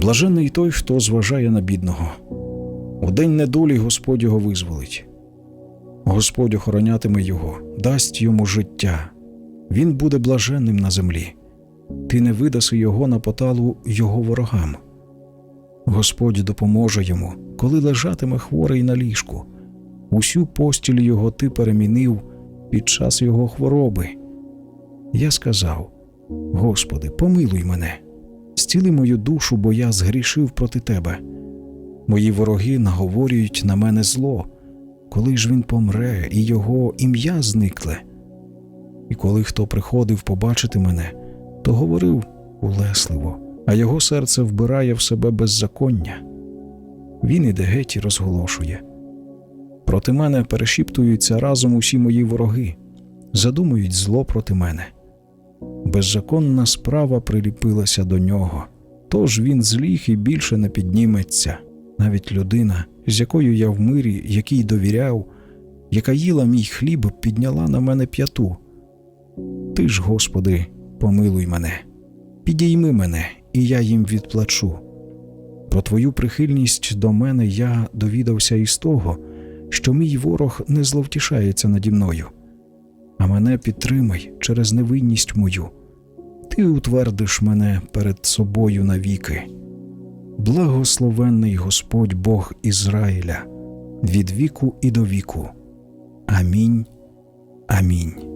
Блаженний той, хто зважає на бідного. У день недолі Господь його визволить. Господь охоронятиме його, дасть йому життя. Він буде блаженним на землі. Ти не видаси його на поталу його ворогам. Господь допоможе йому, коли лежатиме хворий на ліжку. Усю постіль його ти перемінив під час його хвороби. Я сказав: Господи, помилуй мене, зціли мою душу, бо я згрішив проти тебе. Мої вороги наговорюють на мене зло, коли ж він помре, і його ім'я зникле. І коли хто приходив побачити мене, то говорив улесливо, а його серце вбирає в себе беззаконня. Він іде геть і розголошує. Проти мене перешіптуються разом усі мої вороги, задумують зло проти мене. Беззаконна справа приліпилася до нього, тож він зліг і більше не підніметься. Навіть людина, з якою я в мирі, якій довіряв, яка їла мій хліб, підняла на мене п'яту. Ти ж, Господи, помилуй мене, підійми мене, і я їм відплачу. Про твою прихильність до мене я довідався із того, що мій ворог не зловтішається наді мною, а мене підтримай через невинність мою. Ти утвердиш мене перед собою навіки. Благословенний Господь Бог Ізраїля від віку і до віку. Амінь. Амінь.